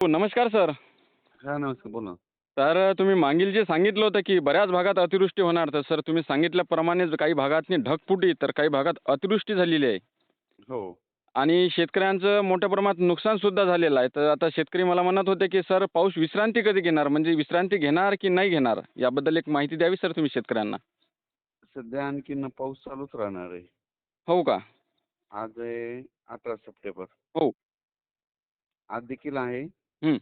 हो नमस्कार सर. हा नमस्कार बोला तर तुम्ही मागील जे सांगितलं होतं की बऱ्याच भागात अतिवृष्टी होणार तर सर तुम्ही सांगितल्याप्रमाणेच काही भागातनी ढगफुटी तर काही भागात अतिवृष्टी झालेली आहे. हो. आणि शेतकऱ्यांचं मोठ्या प्रमाणात नुकसान सुद्धा झालेलं आहे. तर आता शेतकरी मला म्हणत होते की सर पाऊस विश्रांती कधी घेणार? म्हणजे विश्रांती घेणार की नाही घेणार? याबद्दल एक माहिती द्यावी सर तुम्ही शेतकऱ्यांना. सध्या आणखीन पाऊस चालूच राहणार आहे. हो का? आज आहे अठरा सप्टेंबर. हो. आज देखील आहे. हं.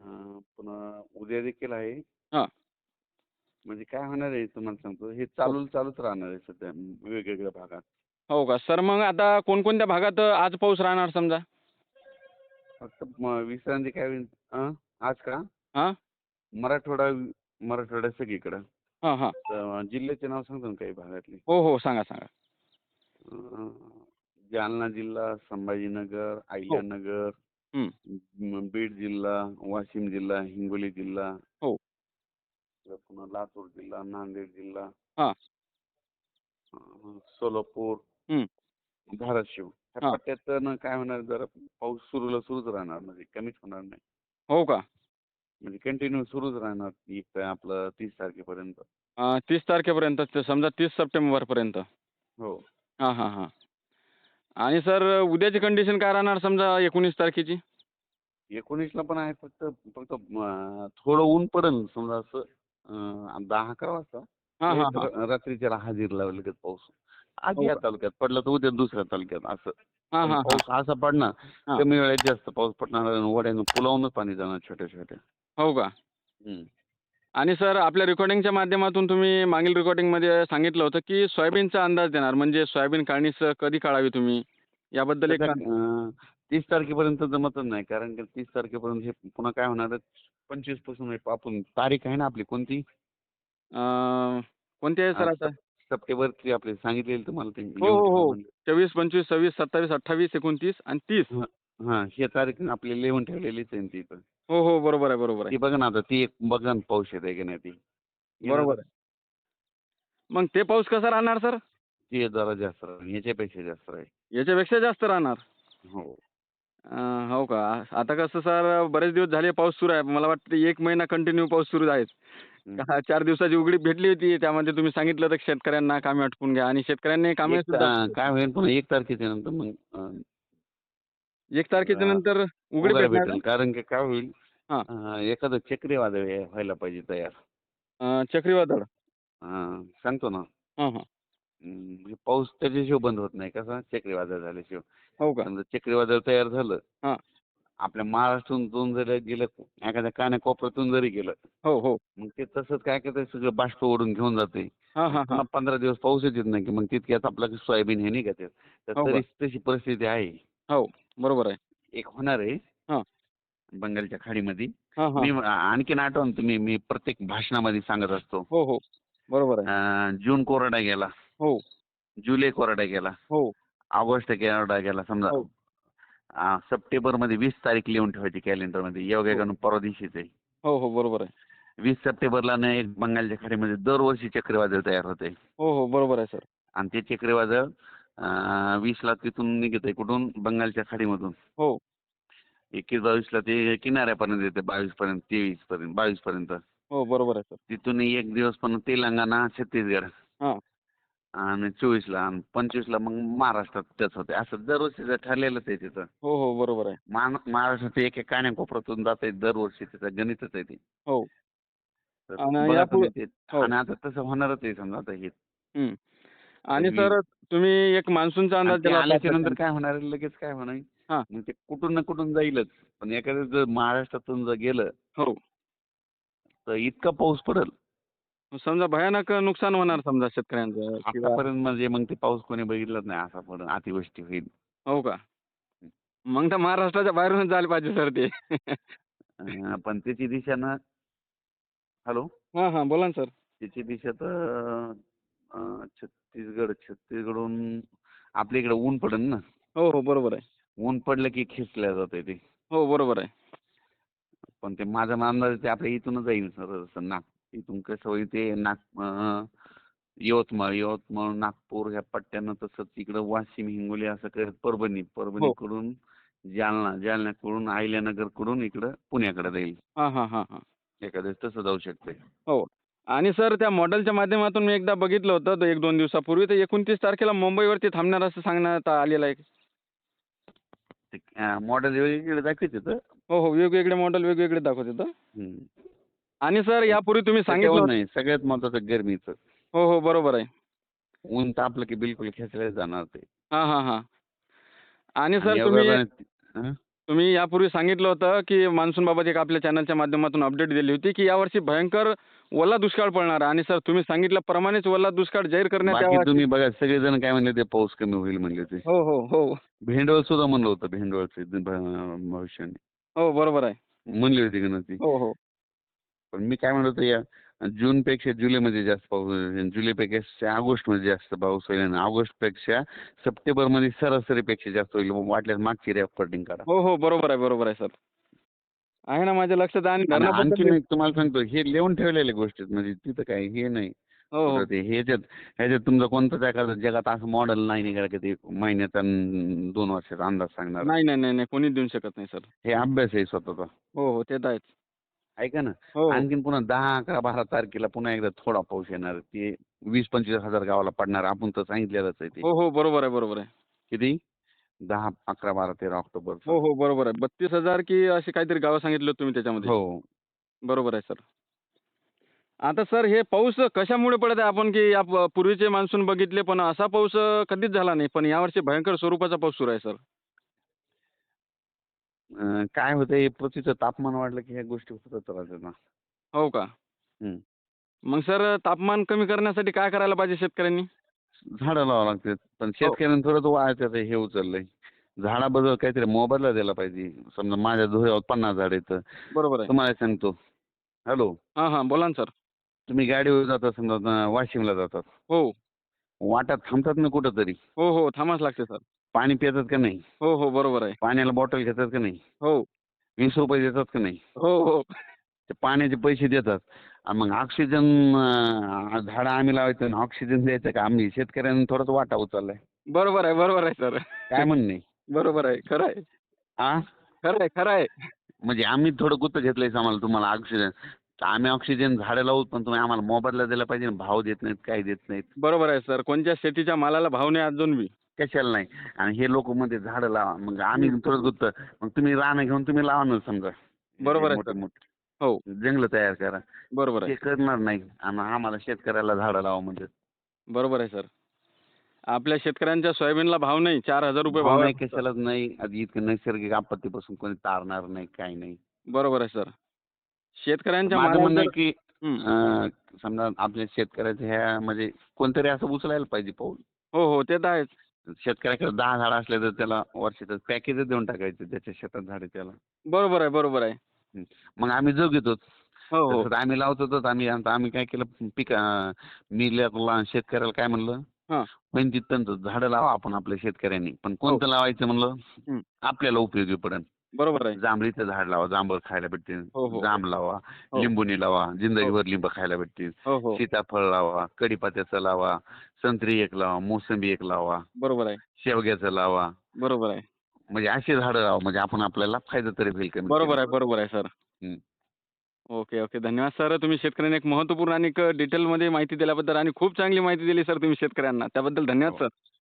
अं, पुन्हा उद्या देखील आहे. हा. म्हणजे काय होणार आहे तुम्हाला सांगतो. हे चालू चालूच राहणार आहे सध्या वेगवेगळ्या भागात. हो का? सर मग आता कोणकोणत्या भागात आज पाऊस राहणार समजा? फक्त म- विश्रांती काय होईल? अं? आज का? हां. मराठवाडा मराठवाडा सगळीकडं. हां हां. तर जिल्ह्याचे नाव सांगतो ना काही भागातले? हो हो सांगा सांगा. अं, जालना जिल्हा संभाजीनगर अहिल्यानगर हं. म- बीड जिल्हा वाशिम जिल्हा हिंगोली जिल्हा हो. पुन्हा लातूर जिल्हा नांदेड जिल्हा हां. अं, सोलापूर हं. धाराशिव ह्या हां. पट्ट्यात तर ना काय होणार जरा पाऊस सुरूला सुरूच राहणार म्हणजे कमीच होणार नाही हो का म्हणजे कंटिन्यू सुरूच राहणार एक आपलं तीस तारखेपर्यंत अं, तीस तारखेपर्यंत समजा तीस सप्टेंबरपर्यंत हो हां हां हां आणि सर उद्याची कंडिशन काय राहणार समजा एकोणीस तारखेची? एकोणीसला पण आहे फक्त फक्त अं, थोडं ऊन पडेल समजा असं अं, दहा अकरा वाजता. हां हां एक हां. र- रात्रीच्याला हजेर लावली लगेच पाऊस. आज हो या का? तालुक्यात पडला तर उद्या दुसऱ्या तालुक्यात असं. हां हां हां. पाऊस असा पडणार. कमी वेळेत जास्त पाऊस पडणार आणि वड्यानं पुलावूनच पाणी जाणार छोट्या छोट्या. हो का? हम्म. आणि सर आपल्या रेकॉर्डिंगच्या माध्यमातून तुम्ही मागील रेकॉर्डिंगमध्ये सांगितलं होतं की सोयाबीनचा अंदाज देणार म्हणजे सोयाबीन काढणीस कधी काढावी तुम्ही? याबद्दल एक अं, तीस तारखेपर्यंत जमतच नाही कारण की तीस तारखेपर्यंत हे पुन्हा काय होणार पंचवीसपासून हे आपण तारीख आहे ना आपली कोणती? अं, कोणती आहे सर आता? सप्टेंबरची आपली सांगितलेली तुम्हाला ते हो हो हो. चोवीस पंचवीस सव्वीस सत्तावीस अठ्ठावीस एकोणतीस आणि तीस. हा ही तारीख आपली लिहून ठेवलेलीच आहे ना ती पण. हो हो बरोबर आहे बरोबर ती आहे बघा ना आता ती एक बघा ना पाऊस येते की नाही ती. बरोबर आहे. मग ते पाऊस कसा राहणार सर? ती जरा जास्त राहील ह्याच्यापेक्षा जास्त राहील. याच्यापेक्षा जास्त राहणार? हो. अं, हो का? आता कसं सर बरेच दिवस झाले पाऊस सुरू आहे. मला वाटतं एक महिना कंटिन्यू पाऊस सुरू आहे. का- चार दिवसाची उघडी भेटली होती. त्यामध्ये तुम्ही सांगितलं की शेतकऱ्यांना कामे आटपून घ्या. आणि शेतकऱ्यांनी कामे एक सुद्धा काय होईल पुन्हा एक तारखेच्या नंतर मग अं, एक तारखेच्या हा. नंतर उघडी उघड भेटणार भेटेल कारण की काय होईल हा. अं, एखादं चक्रीवादळ हे व्हायला पाहिजे तयार? अं, चक्रीवादळ अं, सांगतो ना हां हां अं, म्हणजे पाऊस त्याच्याशिवाय बंद होत नाही कसा चक्रीवादळ झाल्याशिवाय हो का समजा चक्रीवादळ तयार झालं हा. आपल्या महाराष्ट्रातून जरी गेलं एखाद्या कानाकोपऱ्यातून जरी गेलं हो हो मग ते तसंच काय करतंय सगळं बाष्प ओढून घेऊन जाते हां हां हां पुन्हा पंधरा दिवस पाऊसच येत नाही की मग तितक्यात आपलं सोयाबीन हे. तर हो का? तरी तशी परिस्थिती आहे हो बरोबर आहे. एक होणार आहे. हा. बंगालच्या खाडीमध्ये. हां हां. मी आणखीन आठवण तुम्ही मी प्रत्येक भाषणामध्ये सांगत असतो. हो हो. बरोबर आहे. अं, जून कोरडा गेला. हो. जुलै कोरडा गेला. हो. ऑगस्ट कोरडा गेला समजा. हो. अं, सप्टेंबरमध्ये वीस तारीख लिहून ठेवायची कॅलेंडरमध्ये. योगायोगानं परवा दिवशीच आहे. हो हो. बरोबर आहे. वीस सप्टेंबरला ना एक बंगालच्या खाडीमध्ये दरवर्षी चक्रीवादळ तयार होते हो हो. बरोबर आहे सर. आणि ते चक्रीवादळ वीसला तिथून निघत आहे कुठून? बंगालच्या खाडीमधून. हो. एकवीस बावीसला ते किनाऱ्यापर्यंत येते बावीस पर्यंत तेवीस पर्यंत बावीस पर्यंत हो बरोबर आहे सर. तिथून एक दिवस पण तेलंगणा छत्तीसगड. हां. आणि चोवीसला आणि पंचवीसला मग महाराष्ट्रात त्याच होते असं दरवर्षी ठरलेलंच आहे तिथं. हो हो बरोबर आहे. मान महाराष्ट्रात एक एक कान्याकोपऱ्यातून जात आहे दरवर्षी त्याचं गणितच आहे ते. हो. तर आणि बघा यापुढे- तुम्ही ते. हो. आणि आता तसं होणारच आहे समजा आता हे. हं. आणि सर तुम्ही एक मान्सूनचा अंदाज दिला आल्याच्यानंतर. काय होणार आहे, लगेच काय होणार हां. मग ते कुठून ना कुठून जाईलच. पण एखादं जर महाराष्ट्रातून जर गेलं हो. तर इतका पाऊस पडेल. समजा भयानक नुकसान होणार समजा शेतकऱ्यांचं किंवा आतापर्यंत म्हणजे मग ते पाऊस कोणी बघितलंच नाही. असा पडेल अतिवृष्टी होईल. हो का? मग तर महाराष्ट्राच्या बाहेरूनच जायला पाहिजे सर ते. अं, पण त्याची दिशा ना हॅलो? हां हां बोला ना सर. त्याची दिशा तर अं, छत्तीसगड छत्तीसगडहून आपल्या इकडे ऊन पडेल ना. हो हो बरोबर आहे. ऊन पडलं की खेचल्या जाते ते. हो बरोबर आहे. पण ते माझा अंदाज ते आपल्या इथूनच जाईल सर नाग इथून कसं होईल ते नाग यवतमाळ यवतमाळ नागपूर ह्या पट्ट्यानं तसंच इकडं वाशिम हिंगोली असं करत परभणी परभणीकडून जालना जालन्याकडून अहिल्यानगरकडून इकडं पुण्याकडे जाईल. हां हां हां हां. एखाद्या तसं जाऊ शकते. हो. आणि सर त्या मॉडेलच्या माध्यमातून मी एकदा बघितलं होतं एक दोन दिवसापूर्वी. तर एकोणतीस तारखेला मुंबईवरती थांबणार असं सांगण्यात आलेलं आहे. मॉडेल वेगवेगळे दाखवते हो हो वेगवेगळे मॉडेल वेगवेगळे दाखवत हम्म. आणि सर यापूर्वी तुम्ही सांगितलं होतं- नाही सगळ्यात महत्वाचं गरमीचं. हो हो बरोबर आहे. ऊन तापलं की बिलकुल खेचले जाणार ते. हां हां हां. आणि सर तुम्ही? तुम्ही यापूर्वी सांगितलं होतं की मान्सूनबाबत एक आपल्या चॅनलच्या माध्यमातून अपडेट दिली होती की यावर्षी भयंकर ओला दुष्काळ पडणार आहे आणि सर तुम्ही सांगितल्याप्रमाणेच ओला दुष्काळ जाहीर करण्यात बाकी तुम्ही बघा सगळेजण काय म्हणले ते पाऊस कमी होईल म्हणले होते हो हो हो. भेंडवळ सुद्धा म्हणलं होतं भेंडवळचे भविष्याने. हो बरोबर आहे. म्हणली होती की नव्हती हो हो. पण मी काय म्हणत होतो या जूनपेक्षा जुलैमध्ये जास्त पाऊस होईल जुलैपेक्षा ऑगस्टमध्ये जास्त पाऊस होईल आणि ऑगस्टपेक्षा सप्टेंबरमध्ये सरासरीपेक्षा जास्त होईल. वाटल्यास मागची रेकॉर्डिंग करा. हो हो बरोबर आहे बरोबर आहे सर. आहे ना माझ्या लक्षात आणि आणखी मी तुम्हाला सांगतो हे लिहून ठेवलेल्या गोष्टी आहेत. म्हणजे तिथं काय हे नाही. हो हो. ते ह्याच्यात ह्याच्यात तुमचं कोणतं एखादं जगात असं मॉडेल नाही निघालं की ते महिन्याचा अन दोन वर्षाचा अंदाज सांगणार. नाही नाही नाही नाही कोणीच देऊ शकत नाही सर. हे अभ्यास आहे स्वतःचा. हो हो ते तर आहेच. ऐका ना. हो. आणखीन पुन्हा दहा अकरा बारा तारखेला पुन्हा एकदा थोडा पाऊस येणार. ते वीस पंचवीस हजार गावाला पडणार. आपण तर सांगितलेलंच आहे ते. हो हो बरोबर आहे बरोबर आहे. किती? दहा अकरा बारा तेरा ऑक्टोबर. हो हो बरोबर आहे. बत्तीस हजार की असे काहीतरी गावं सांगितलं होतं तुम्ही त्याच्यामध्ये? हो. बरोबर आहे सर. आता सर हे पाऊस कशामुळे पडत आहे? आपण की या प- पूर्वीचे मान्सून बघितले पण असा पाऊस अं, कधीच झाला नाही. पण यावर्षी भयंकर स्वरूपाचा पाऊस सुरू आहे सर. काय होतंय पृथ्वीचं तापमान वाढलं की ह्या गोष्टी होतात राहतात ना हो का? हम्म. मग सर तापमान कमी करण्यासाठी काय करायला पाहिजे शेतकऱ्यांनी? झाडं लावावं लागतात हो. पण शेतकऱ्यांनी थोडं तो वायाचं हे उचललंय. झाडाबद्दल काहीतरी मोबदला दिला पाहिजे. समजा माझ्या धुळ्यावर पन्नास झाड आहेत बरोबर आहे. तुम्हाला सांगतो. हॅलो? हां हां बोला ना सर. तुम्ही गाडीवर जाता समजा अं, वाशिमला जातात. हो. वाटात थांबतात ना कुठं तरी हो हो थांबाच लागते सर. पाणी पितात का नाही? हो हो बरोबर आहे. पाण्याला बॉटल घेतात का नाही? हो. वीस रुपये देतात का नाही? हो हो. ते पाण्याचे पैसे देतात. आणि मग ऑक्सिजन झाडं आम्ही लावायचं आणि ऑक्सिजन द्यायचं का? आम्ही शेतकऱ्यांनी थोडाच वाटा उचललाय. बरोबर आहे बरोबर आहे सर. काय म्हणणे? बरोबर आहे खरं आहे. आ? खरं आहे खरं आहे. म्हणजे आम्ही थोडं गुत्त घेतलंय आम्हाला तुम्हाला ऑक्सिजन. तर आम्ही ऑक्सिजन झाडं लावू पण तुम्ही आम्हाला मोबदला दिला पाहिजे. ना. भाव देत नाहीत काही देत नाहीत. बरोबर आहे सर. कोणत्या शेतीच्या मालाला भाव नाही अजून बी कशाला नाही? आणि हे लोक मध्ये झाडं लावा. मग आम्ही थोडं गुत्त. मग तुम्ही रानं घेऊन तुम्ही लावा ना समजा. बरोबर आहे, मोठे हो. जंगल तयार करा. बरोबर ते आहे करणार नाही. आणि आम्हाला शेतकऱ्याला झाडं लावा म्हणजे बरोबर आहे सर. आपल्या शेतकऱ्यांच्या सोयाबीनला भाव नाही. चार हजार रुपये भाव नाही. कशालाच नाही. आधी इतकं नैसर्गिक आपत्तीपासून कोणी तारणार नाही काही नाही. बरोबर आहे सर. शेतकऱ्यांच्या माझं म्हणणं आहे की समजा आपल्या शेतकऱ्याच्या ह्या म्हणजे कोणतरी असं उचलायला पाहिजे पाऊल. हो हो. ते तर आहेच. शेतकऱ्याकडे दहा झाडं असले तर त्याला वर्षाचं पॅकेजच देऊन टाकायचं त्याच्या शेतात झाडे त्याला. बरोबर आहे बरोबर आहे. मग आम्ही जगितो हो हो. तसं तर आम्ही लावतो तर आम्ही आता आम्ही काय केलं पीक मी ला- शेतकऱ्याला काय म्हणलं हां. पण तिथं झाडं लावा आपण आपल्या शेतकऱ्यांनी. पण कोणतं लावायचं म्हणलं हं. आपल्याला उपयोगी पडेल. बरोबर आहे. जांभळीचं झाड लावा जांभळ खायला भेटते हो, हो. जांब लावा हो. लिंबुनी लावा जिंदगीभर लिंब खायला भेटतील. हो हो. सीताफळ लावा कढीपत्त्याचं लावा संत्री एक लावा मोसंबी एक लावा बरोबर आहे. शेवग्याचं लावा. बरोबर आहे. म्हणजे अशी झाडं लावा म्हणजे आपण आपल्याला फायदा तरी होईल कमी. बरोबर आहे बरोबर आहे सर. हं. Okay okay. धन्यवाद सर. तुम्ही शेतकऱ्यांना एक महत्त्वपूर्ण आणि एक डिटेलमध्ये माहिती दिल्याबद्दल आणि खूप चांगली माहिती दिली सर तुम्ही शेतकऱ्यांना. त्याबद्दल धन्यवाद हो. सर.